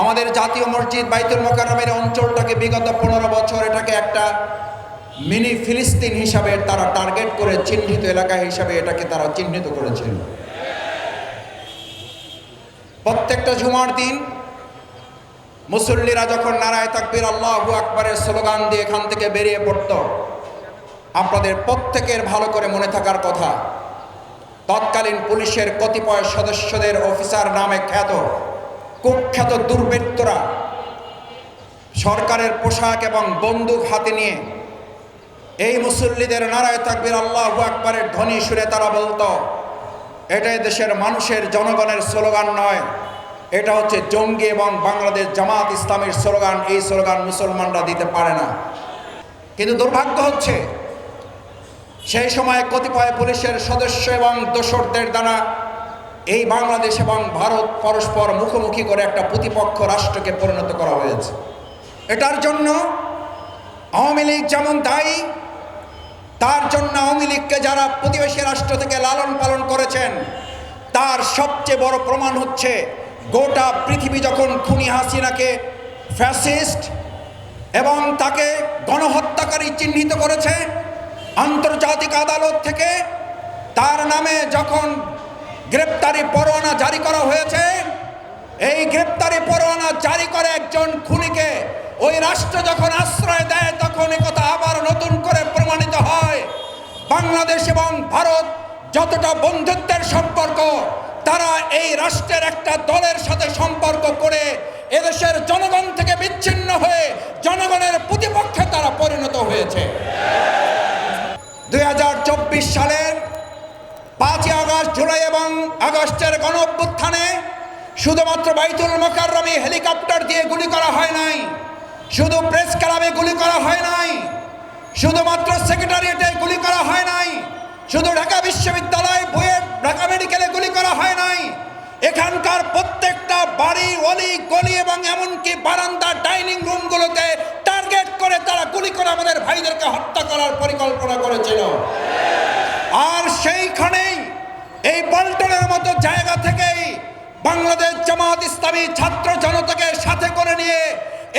আমাদের জাতীয় মসজিদ বাইতুল মোকারমের অঞ্চলটাকে বিগত পনেরো বছর এটাকে একটা মিনি ফিলিস্তিন হিসাবে তারা টার্গেট করে চিহ্নিত এলাকা হিসাবে এটাকে তারা চিহ্নিত করেছিল। প্রত্যেকটা ঝুমার দিন মুসল্লিরা যখন নারায় তাকবির আল্লাহু আকবরের স্লোগান দিয়ে এখান থেকে বেরিয়ে পড়ত, আপনাদের প্রত্যেকের ভালো করে মনে থাকার কথা, তৎকালীন পুলিশের কতিপয় সদস্যদের অফিসার নামে খ্যাত কুখ্যাত দুর্বৃত্তরা সরকারের পোশাক এবং বন্দুক হাতে নিয়ে এই মুসল্লিদের নারায় তাকবির আল্লাহ আকবরের ধ্বনি সুরে তারা বলতো, এটাই দেশের মানুষের জনগণের স্লোগান নয়। এটা হচ্ছে জঙ্গি এবং বাংলাদেশ জামাত ইসলামের স্লোগান। এই স্লোগান মুসলমানরা দিতে পারে না। কিন্তু দুর্ভাগ্য হচ্ছে, সেই সময় কতিপয় পুলিশের সদস্য এবং দোসরদের দ্বারা এই বাংলাদেশ এবং ভারত পরস্পর মুখোমুখি করে একটা প্রতিপক্ষ রাষ্ট্রকে পরিণত করা হয়েছে। এটার জন্য আওয়ামী লীগ যেমন দায়ী, তার জন্য আওয়ামী লীগকে যারা প্রতিবেশী রাষ্ট্র থেকে লালন পালন করেছেন, তার সবচেয়ে বড় প্রমাণ হচ্ছে গোটা পৃথিবী যখন খুনি হাসিনাকে ফ্যাসিস্ট এবং তাকে গণহত্যাকারী চিহ্নিত করেছে আন্তর্জাতিক আদালত থেকে, তার নামে যখন গ্রেপ্তারি পরোয়ানা জারি করা হয়েছে। এই গ্রেপ্তারি পরোয়ানা জারি করে একজন খুনিকে ওই রাষ্ট্র যখন আশ্রয় দেয়, তখন কথা আবার নতুন করে প্রমাণিত হয়। বাংলাদেশ এবং ভারত যতটা বন্ধুত্বের সম্পর্ক, তারা এই রাষ্ট্রের একটা দলের সাথে সম্পর্ক করে এদেশের জনগণ থেকে বিচ্ছিন্ন হয়ে জনগণের প্রতিপক্ষে তারা পরিণত হয়েছে। দুই সালের পাঁচই আগস্ট জুলাই এবং আগস্টের গণ অভ্যুত্থানে শুধুমাত্র বাইতুল মোকাররমে হেলিকপ্টার দিয়ে গুলি করা হয় নাই, শুধু প্রেস ক্লাবে গুলি করা হয় নাই, শুধুমাত্র সেক্রেটারিয়েটে গুলি করা হয় নাই, শুধু ঢাকা বিশ্ববিদ্যালয় বইয়ের ঢাকা মেডিকেলে গুলি করা হয় নাই, এখানকার প্রত্যেকটা বাড়ি, অলি, গলি এবং এমনকি বারান্দা, ডাইনিং রুমগুলোতে টার্গেট করে তারা গুলি করে আমাদের ভাইদেরকে হত্যা করার পরিকল্পনা করেছিল। আর সেইখানেই বাংলাদেশ জামাত ইসলামী ছাত্র জনতাকে সাথে করে নিয়ে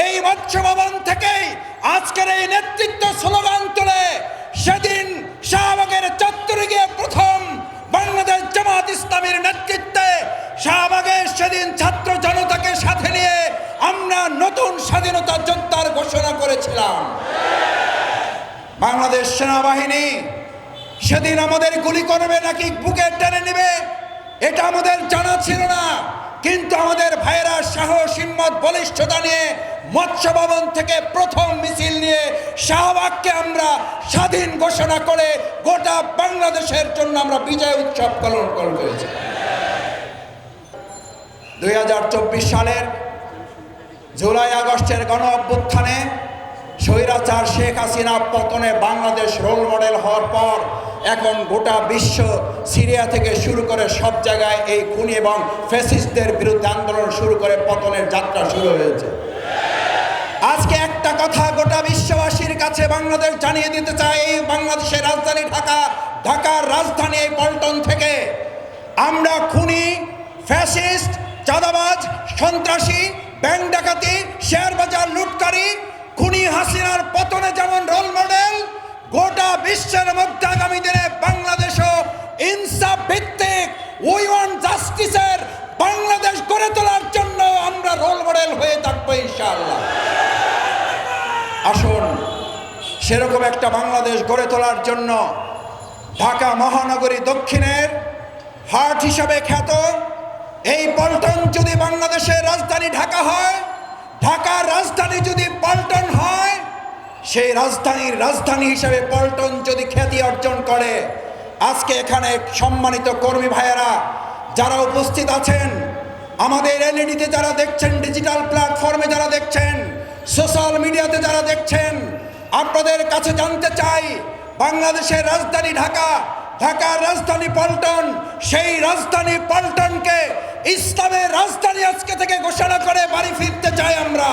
এই মৎস্য ভবন থেকেই আজকের এই নেতৃত্ব স্লোগান তুলে, সেদিন শাহবাগের চত্বরে গিয়ে প্রথম বাংলাদেশ জামাত ইসলামীর নেতৃত্বে শাহবাগের সেদিন ছাত্র জনতাকে সাথে নিয়ে আমরা নতুন স্বাধীনতা যোদ্ধার ঘোষণা করেছিলাম। বাংলাদেশ সেনাবাহিনী সেদিন আমাদের গুলি করবে নাকি বুকে টেনে নেবে এটা আমাদের জানা ছিল না। কিন্তু আমাদের ভাইয়েরা সাহস, হিম্মত, বলিষ্ঠতা নিয়ে মৎস্য ভবন থেকে প্রথম মিছিল নিয়ে শাহবাগকে আমরা স্বাধীন ঘোষণা করে গোটা বাংলাদেশের জন্য আমরা বিজয় উৎসব পালন করে হয়েছে দুই সালের জুলাই আগস্টের গণ অভ্যুত্থানে স্বৈরাচার শেখ হাসিনা পতনে বাংলাদেশ রোল মডেল হওয়ার পর এখন গোটা বিশ্ব সিরিয়া থেকে শুরু করে সব জায়গায় এই খুনি এবং ফেসিস্টদের বিরুদ্ধে আন্দোলন শুরু করে পতনের যাত্রা শুরু হয়েছে। আজকে একটা কথা গোটা বিশ্ববাসীর কাছে বাংলাদেশ জানিয়ে দিতে চাই, এই বাংলাদেশের রাজধানী ঢাকা, ঢাকার রাজধানী এই পল্টন থেকে। আমরা খুনি, ফ্যাসিস্ট, চাঁদাবাজ, সন্ত্রাসী, ব্যাংক ডাকাতি, শেয়ার বাজার লুটকারী, খুনি হাসিনার পতনে যেমন রোল মডেল গোটা বিশ্বের মধ্যে ইনশাআল্লাহ। আসুন, সেরকম একটা বাংলাদেশ গড়ে তোলার জন্য ঢাকা মহানগরী দক্ষিণের হাট হিসাবে খ্যাত এই পল্টন যদি বাংলাদেশের রাজধানী ঢাকা হয়, ঢাকার রাজধানী যদি পল্টন হয়, সেই রাজধানীর রাজধানী হিসাবে পল্টন যদি খ্যাতি অর্জন করে, আজকে এখানে সম্মানিত কর্মী ভাইয়েরা যারা উপস্থিত আছেন, আমাদের এলইডিতে যারা দেখছেন ডিজিটাল প্ল্যাটফর্মে যারা দেখছেন সোশ্যাল মিডিয়াতে যারা দেখছেন, আপনাদের কাছে জানতে চাই, বাংলাদেশের রাজধানী ঢাকা, ঢাকার রাজধানী পল্টন, সেই রাজধানী পল্টনকে ইসলামের রাজধানী আজকে থেকে ঘোষণা করে বাড়ি ফিরতে চাই আমরা।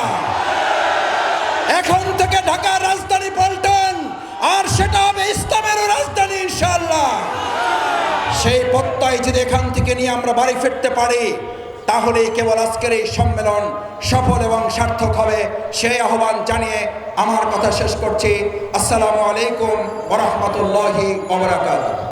এখন থেকে ঢাকার রাজধানী পল্টন, আর সেটা হবে ইসলামেরও রাজধানী ইনশাল্লাহ সেই প্রত্যয় যদি এখান থেকে নিয়ে আমরা বাড়ি ফিরতে পারি তাহলেই কেবল আজকের এই সম্মেলন সফল এবং সার্থক হবে। সেই আহ্বান জানিয়ে আমার কথা শেষ করছি। আসসালামু আলাইকুম ওরহমতুল্লাহি ওবরাকাত